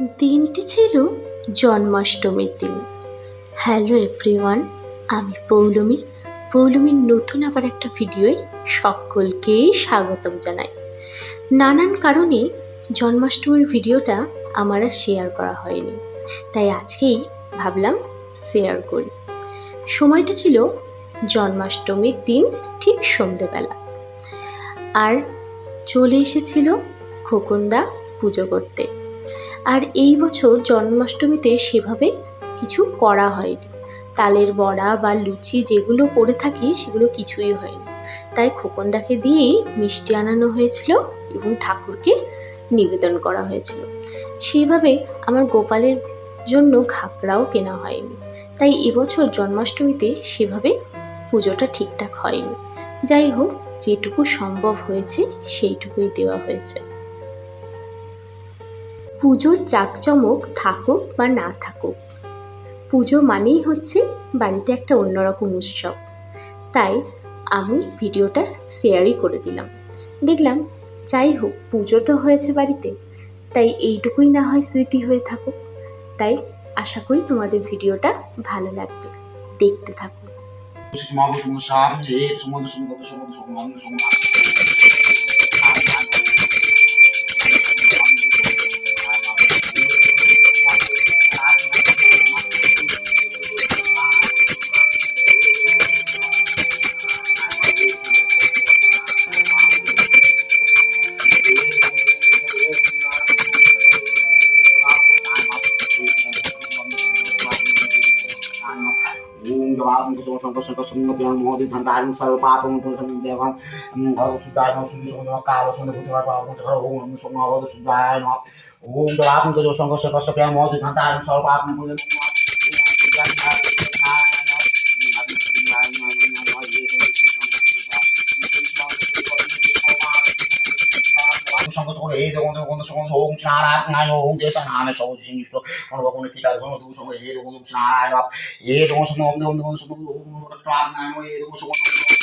দিনটি ছিল জন্মাষ্টমীর দিন। হ্যালো এভরিওয়ান আমি পৌলমী। পৌলমীর নতুন আবার একটা ভিডিওয় সকলকে স্বাগতম জানাই। নানান কারণে জন্মাষ্টমীর ভিডিওটা আমার আর শেয়ার করা হয়নি। তাই আজকেই ভাবলাম শেয়ার করি। সময়টা ছিল জন্মাষ্টমীর দিন ঠিক সন্ধেবেলা। আর চলে এসেছিল খোকনদা পুজো করতে। আর এই বছর জন্মাষ্টমীতে সেভাবে কিছু করা হয়নি। তালের বড়া বা লুচি যেগুলো করে থাকি সেগুলো কিছুই হয়নি। তাই খোকনদাকে দিয়েই মিষ্টি আনানো হয়েছিল এবং ঠাকুরকে নিবেদন করা হয়েছিল। সেইভাবে আমার গোপালের জন্য ঘাগরাও কেনা হয়নি। তাই এবছর জন্মাষ্টমীতে সেভাবে পুজোটা ঠিকঠাক হয়নি। যাই হোক, যেটুকু সম্ভব হয়েছে সেইটুকুই দেওয়া হয়েছে। পুজোর জাঁকজমক থাকুক বা না থাকুক। পুজো মানেই হচ্ছে বাড়িতে একটা অন্যরকম উৎসব। তাই আমি ভিডিওটা শেয়ারই করে দিলাম। দেখলাম, যাই হোক, পুজো তো হয়েছে বাড়িতে, তাই এইটুকুই না হয় স্মৃতি হয়ে থাকুক। তাই আশা করি তোমাদের ভিডিওটা ভালো লাগবে। দেখতে থাকুন। పాపం కుసుమ సంతోషం సంగ పిల్లలు మోది ధంతారం సర్వ పాపం దేవం శుద్ధాయ శుద్ధి సుమ కాల సుందర పుత్ర పాపం ఓం సుమ అవధ శుద్ధాయ ఓం పాపం కుసుమ సంగ సంగ పిల్లలు మోది ధంతారం సర్వ పాపం চক্র এই দেখুন দেখুন সঙ্গে ওম নারায়ণ ওম দেশ নারায়ণ সব জিনিস কোনো কোনো কিটা ধর্ম দু সঙ্গে, এই দেখুন নারায়ণ এ দেখুন সঙ্গে ওম দেখুন দেখুন সঙ্গে ওম নারায়ণ